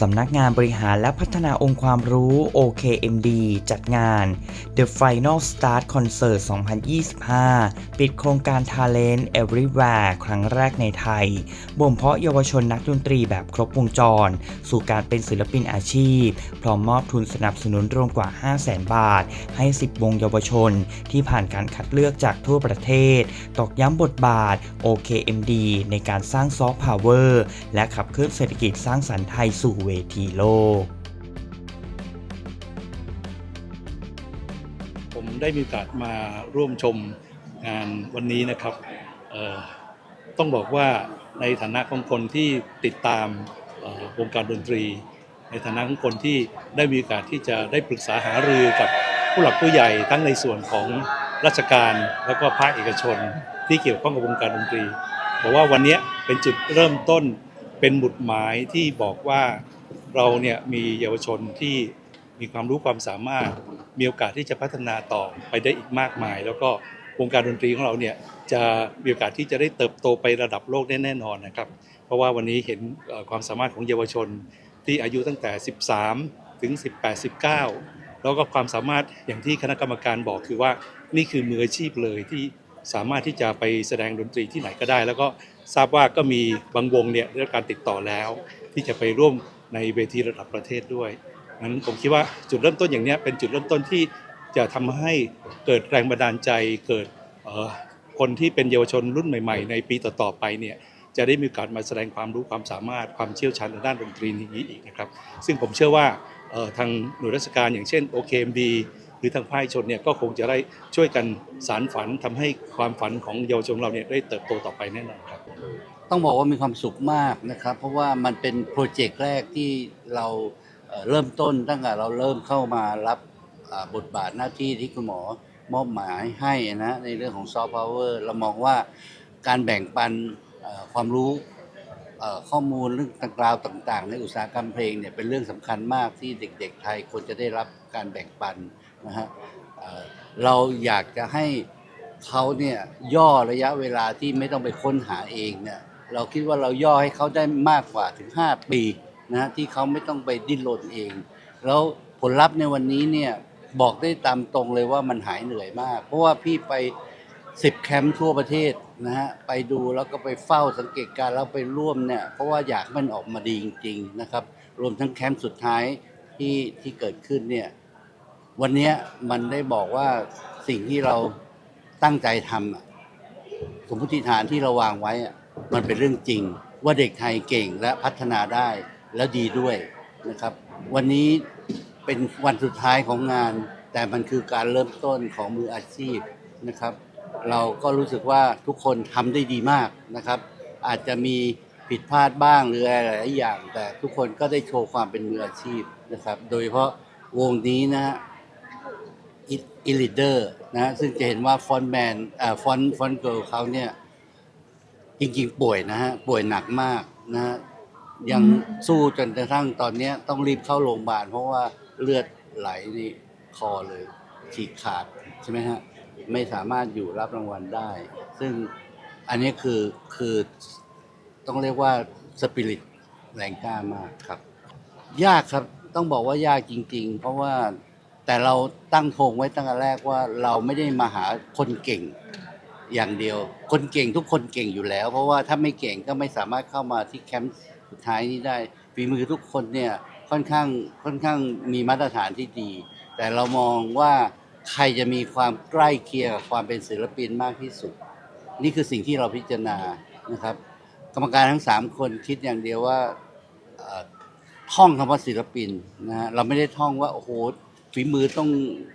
สำนักงานบริหารและพัฒนาองค์ความรู้ OKMD จัดงาน The Final Start Concert 2025 ปิดโครงการ Talent Everywhere ครั้งแรกในไทย บ่มเพาะเยาวชนนักดนตรีแบบครบวงจร สู่การเป็นศิลปินอาชีพ พร้อมมอบทุนสนับสนุนรวมกว่า 500,000 บาท ให้ 10 วงเยาวชน ที่ผ่านการคัดเลือกจากทั่วประเทศ ตอกย้ำบทบาท OKMD ในการสร้างซอฟต์พาวเวอร์และขับเคลื่อนเศรษฐกิจสร้างสรรค์ไทยสู่เวทีโลก ผมได้มีโอกาสมาร่วมชมงานวันนี้นะครับ ต้องบอกว่าในฐานะของคนที่ติดตามวงการดนตรี ในฐานะของคนที่ได้มีโอกาสที่จะได้ปรึกษาหารือกับผู้หลักผู้ใหญ่ทั้งในส่วนของราชการแล้วก็ภาคเอกชนที่เกี่ยวข้องกับวงการดนตรีบอกว่าวันนี้เป็นจุดเริ่มต้นเป็นหมุดหมายที่บอกว่า เราเนี่ยมีเยาวชนที่มีความรู้ความสามารถ มีโอกาสที่จะพัฒนาต่อไปได้อีกมากมาย แล้วก็วงการดนตรีของเราเนี่ยจะมีโอกาสที่จะได้เติบโตไประดับโลกแน่นอนนะครับ เพราะว่าวันนี้เห็นความสามารถของเยาวชนที่อายุตั้งแต่ 13 ถึง 18 19 แล้วก็ความสามารถอย่างที่คณะกรรมการบอกคือว่านี่คือมืออาชีพเลยที่สามารถที่จะไปแสดงดนตรีที่ไหนก็ได้ แล้วก็ทราบว่าก็มีบางวงเนี่ยได้รับการติดต่อแล้ว ที่จะไปร่วม ในเวทีระดับประเทศด้วยงั้นผมคิดว่าจุดเริ่มต้นอย่างนี้เป็นจุดเริ่มต้นที่จะทำให้เกิดแรงบันดาลใจเกิดคนที่เป็นเยาวชนรุ่นใหม่ ๆ ในปีต่อๆไปเนี่ยจะได้มีโอกาสมาแสดงความรู้ความสามารถความเชี่ยวชาญในด้านดนตรีนี้อีกนะครับ ซึ่งผมเชื่อว่าทางหน่วยราชการอย่างเช่น OKMD หรือทางภาคชนเนี่ยก็คงจะได้ช่วยกันสารฝันทำให้ความฝันของเยาวชนเราเนี่ยได้เติบโตต่อไปแน่นอนครับ ต้องบอกว่ามีความสุขมากนะครับ เพราะว่ามันเป็นโปรเจกต์แรกที่เราเริ่มต้นตั้งแต่เราเริ่มเข้ามารับบทบาทหน้าที่ที่คุณหมอมอบหมายให้นะในเรื่องของซอฟต์พาวเวอร์เรามองว่าการแบ่งปันความรู้ข้อมูลเรื่องต่างๆต่างๆ ในอุตสาหกรรมเพลงเนี่ยเป็นเรื่องสำคัญมากที่เด็ก ๆ ไทยควรจะได้รับการแบ่งปันนะฮะเราอยากจะให้ เขาเนี่ยย่อระยะเวลาที่ไม่ต้องไปค้นหาเองเนี่ยเราคิดว่าเราย่อให้เขาได้มากกว่าถึง 5 ปีนะที่เขาไม่ต้องไปดิ้นรนเอง แล้วผลลัพธ์ในวันนี้เนี่ยบอกได้ตามตรงเลยว่ามันหายเหนื่อยมาก เพราะว่าพี่ไป 10 แคมป์ทั่วประเทศนะฮะไปดูแล้วก็ไปเฝ้าสังเกตการแล้วไปร่วมเนี่ยเพราะว่าอยากมันออกมาดีจริงๆนะครับรวมทั้งแคมป์สุดท้ายที่ที่เกิดขึ้นเนี่ยวันนี้มันได้บอกว่าสิ่งที่เรา ตั้งใจทำอะสมมติฐานที่เราวางไว้อะมันเป็นเรื่องจริง ว่าเด็กไทยเก่งและพัฒนาได้แล้วดีด้วยนะครับ วันนี้เป็นวันสุดท้ายของงาน แต่มันคือการเริ่มต้นของมืออาชีพนะครับ เราก็รู้สึกว่าทุกคนทำได้ดีมากนะครับ อาจจะมีผิดพลาดบ้างหรืออะไรหลายอย่าง แต่ทุกคนก็ได้โชว์ความเป็นมืออาชีพนะครับ โดยเฉพาะวงนี้นะฮะ อิลิเดอร์นะซึ่งจะเห็นว่าฟอนแมนฟอนฟอนเกิลเขาเนี่ยจริงๆ ป่วยนะฮะ ป่วยหนักมากนะฮะยังสู้จนกระทั่งตอนนี้ต้องรีบเข้าโรงพยาบาล เพราะว่าเลือดไหลในคอเลย ฉีกขาดใช่ไหมฮะ ไม่สามารถอยู่รับรางวัลได้ ซึ่งอันนี้คือคือต้องเรียกว่าสปิริตแรงกล้ามากครับ ยากครับต้องบอกว่ายากจริง ๆ เพราะว่า แต่เราตั้งธงไว้ตั้งแต่แรกว่าเราไม่ได้มาหาคนเก่งอย่างเดียว คนเก่งทุกคนเก่งอยู่แล้ว เพราะว่าถ้าไม่เก่งก็ไม่สามารถเข้ามาที่แคมป์สุดท้ายนี้ได้ฝีมือทุกคนเนี่ยค่อนข้างค่อนข้างมีมาตรฐานที่ดี แต่เรามองว่าใครจะมีความใกล้เคียงกับความเป็นศิลปินมากที่สุด นี่คือสิ่งที่เราพิจารณานะครับ กรรมการทั้งสามคนคิดอย่างเดียวว่าท่องคำว่าศิลปินนะฮะเราไม่ได้ท่องว่าโอ้โห ฝีมือต้อง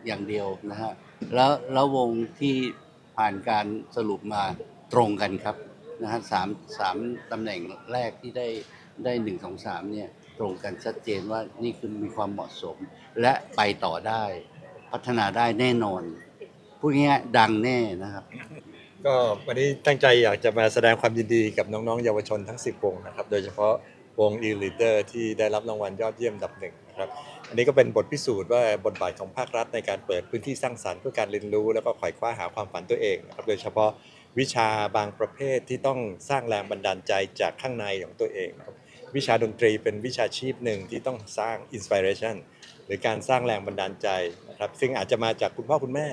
อย่างเดียวนะฮะแล้วแล้ววงที่ผ่านการสรุปมาตรงกันครับนะฮะสามสามตำแหน่งแรกที่ได้ได้หนึ่งสองสามเนี่ยตรงกันชัดเจนว่านี่คือมีความเหมาะสม และไปต่อได้พัฒนาได้แน่นอนพูดง่ายๆดังแน่นะครับ ก็วันนี้ตั้งใจอยากจะมาแสดงความยินดีกับน้องๆ เยาวชนทั้ง 10 วงนะครับ โดยเฉพาะวง e l e a d e r ที่ได้รับรางวัลยอดเยี่ยมอันดับหนึ่งนะครับ อันนี้ก็เป็นบทพิสูจน์ว่าบทบาทของภาครัฐในการเปิดพื้นที่สร้างสรรค์เพื่อการเรียนรู้ แล้วก็ไขว่คว้าหาความฝันตัวเองนะครับโดยเฉพาะวิชาบางประเภทที่ต้องสร้างแรงบันดาลใจจากข้างในของตัวเองครับวิชาดนตรีเป็นวิชาชีพหนึ่งที่ต้องสร้างอินสปิเรชันหรือการสร้างแรงบันดาลใจนะครับซึ่งอาจจะมาจากคุณพ่อคุณแม่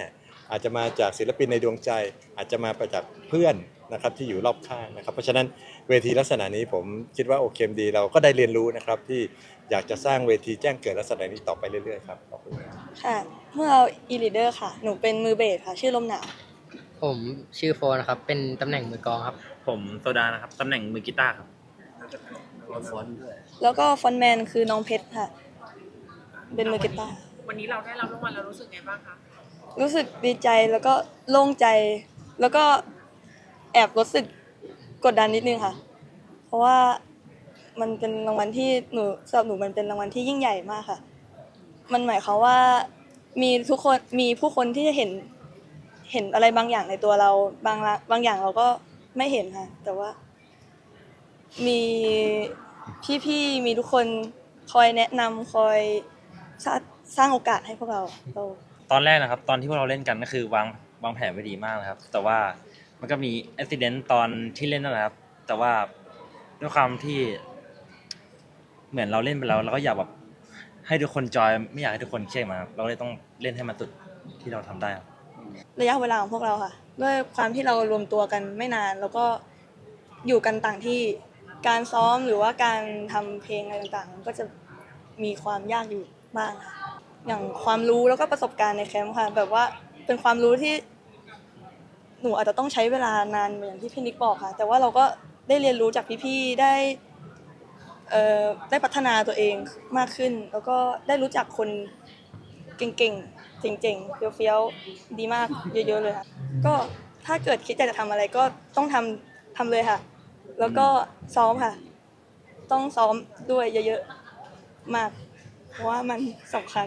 อาจจะมาจากศิลปินในดวงใจ อาจจะมาจากเพื่อนนะครับที่อยู่รอบข้างนะครับ เพราะฉะนั้นเวทีลักษณะนี้ผมคิดว่าโอเคมดีเราก็ได้เรียนรู้นะครับที่ อยากจะสร้างเวทีแจ้งเกิดลักษณะนี้ต่อไปเรื่อยๆครับขอบคุณครับค่ะ เมื่อเราอีลีเดอร์ค่ะ หนูเป็นมือเบสค่ะ ชื่อลมหนาวผมชื่อโฟนนะครับ เป็นตำแหน่งมือกลองครับ ผมโซดานะครับ ตำแหน่งมือกีตาร์ครับฟอนต์ด้วยแล้วก็ฟอนต์แมนคือน้องเพชรค่ะ เป็นมือกีตาร์วันนี้เราได้รับรางวัลเรารู้สึกไงบ้างคะรู้สึกดีใจแล้วก็โล่งใจ แล้วก็แอบรู้สึกกดดันนิดนึงค่ะ เพราะว่า มันเป็นรางวัลที่หนูสำหรับหนูมันเป็นรางวัลที่ยิ่งใหญ่มากค่ะ มันหมายความว่ามีทุกคนมีผู้คนที่จะเห็นเห็นอะไรบางอย่างในตัวเราบางละบางอย่างเราก็ไม่เห็นค่ะ แต่ว่า มีพี่ๆมีทุกคนคอยแนะนำคอยสร้างสร้างโอกาสให้พวกเราเราตอนแรกนะครับ ตอนที่พวกเราเล่นกันก็คือวางวางแผนไว้ดีมากนะครับ แต่ว่ามันก็มีอุบิเหตุตอนที่เล่นนั่นแหละครับ แต่ว่าด้วยความที่ เหมือนเราเล่นไปแล้วเราก็อยากแบบให้ทุกคนจอยไม่อยากให้ทุกคนเครียดมาครับเราเลยต้องเล่นให้มันสุดที่เราทำได้ครับ ระยะเวลาของพวกเราค่ะ ด้วยความที่เรารวมตัวกันไม่นาน แล้วก็อยู่กันต่างที่การซ้อมหรือว่าการทำเพลงอะไรต่างๆ ก็จะมีความยากอยู่บ้างค่ะอย่างความรู้แล้วก็ประสบการณ์ในแคมป์ค่ะ แบบว่าเป็นความรู้ที่ หนูอาจจะต้องใช้เวลานานเหมือนที่พี่นิกบอกค่ะ แต่ว่าเราก็ได้เรียนรู้จากพี่ๆได้ ได้พัฒนาตัวเองมากขึ้น แล้วก็ได้รู้จักคนเก่งๆเจ๋งๆเฟี้ยวๆดีมากเยอะๆเลยค่ะก็ถ้าเกิดคิดอยากจะทำอะไรก็ต้องทำทำเลยค่ะ แล้วก็ซ้อมค่ะ ต้องซ้อมด้วยเยอะๆมาก เพราะว่ามันสำคัญ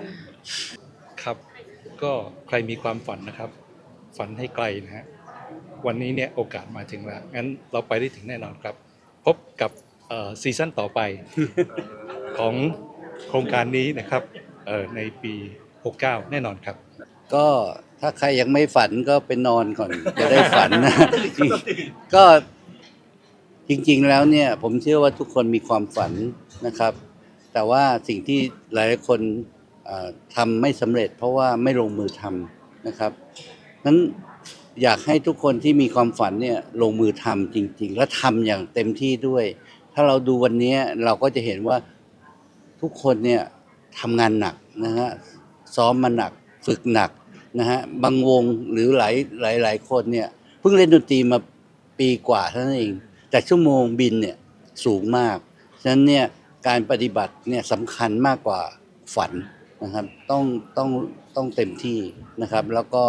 ครับก็ใครมีความฝันนะครับ ฝันให้ไกลนะฮะวันนี้เนี่ยโอกาสมาถึงแล้วงั้นเราไปได้ถึงแน่นอนครับ พบกับ ซีซั่นต่อไปของโครงการนี้นะครับเอ่อในปี 69 แน่นอนครับ ก็ถ้าใครยังไม่ฝันก็ไปนอนก่อน จะได้ฝันนะก็จริงๆแล้วเนี่ยผมเชื่อว่าทุกคนมีความฝันนะครับ แต่ว่าสิ่งที่หลายๆคนเอ่อทำไม่สำเร็จ เพราะว่าไม่ลงมือทำนะครับนั้นอยากให้ทุกคนที่มีความฝันเนี่ยลงมือทำจริง ๆ และทำอย่างเต็มที่ด้วย ถ้าเราดูวันนี้เราก็จะเห็นว่าทุกคนเนี่ยทำงานหนักนะฮะซ้อมมาหนักฝึกหนักนะฮะบางวงหรือหลายหลายหลายคนเนี่ยเพิ่งเล่นดนตรีมาปีกว่าเท่านั้นเอง แต่ชั่วโมงบินเนี่ยสูงมาก ฉะนั้นเนี่ยการปฏิบัติเนี่ยสำคัญมากกว่าฝันนะครับต้องต้องต้องเต็มที่นะครับ แล้วก็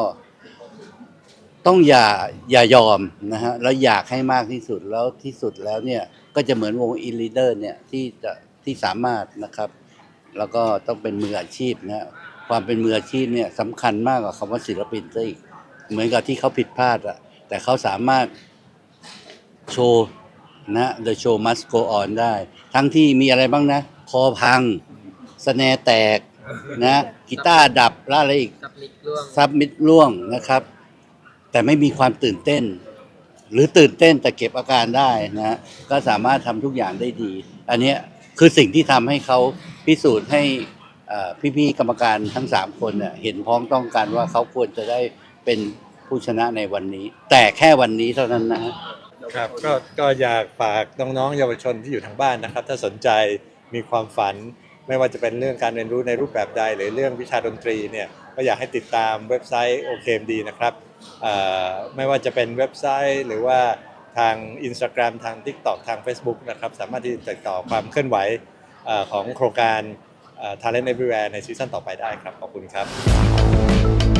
ต้องอย่าอย่ายอมนะฮะแล้วอยากให้มากที่สุดแล้วที่สุดแล้วเนี่ย ก็จะเหมือนวงอินลีเดอร์เนี่ยที่จะที่สามารถนะครับ แล้วก็ต้องเป็นมืออาชีพนะฮะความเป็นมืออาชีพเนี่ยสำคัญมากกว่าคำว่าศิลปินซะอีกเหมือนกับที่เขาผิดพลาดอะแต่เขาสามารถโชว์นะ The show must go on ได้ ทั้งที่มีอะไรบ้างนะ คอพัง สแนร์แตกนะกีตาร์ดับแล้วอะไรอีกซับลิกร่วงซับมิดร่วงนะครับ แต่ไม่มีความตื่นเต้น หรือตื่นเต้นแต่เก็บอาการได้นะก็สามารถทำทุกอย่างได้ดี อันนี้คือสิ่งที่ทำให้เขาพิสูจน์ให้พี่ๆกรรมการทั้งสามคนเห็นพ้องต้องกันว่าเขาควรจะได้เป็นผู้ชนะในวันนี้ แต่แค่วันนี้เท่านั้นนะครับก็ก็อยากฝากน้องๆเยาวชนที่อยู่ทางบ้านนะครับ ถ้าสนใจมีความฝัน ไม่ว่าจะเป็นเรื่องการเรียนรู้ในรูปแบบใด หรือเรื่องวิชาดนตรีเนี่ยก็อยากให้ติดตามเว็บไซต์ OKMD นะครับ ไม่ว่าจะเป็นเว็บไซต์หรือว่าทาง Instagram ทาง TikTok ทาง Facebook นะครับ สามารถที่จะติดต่อความเคลื่อนไหวของโครงการ Talent Everywhere ในซีซั่นต่อไปได้ครับ ขอบคุณครับ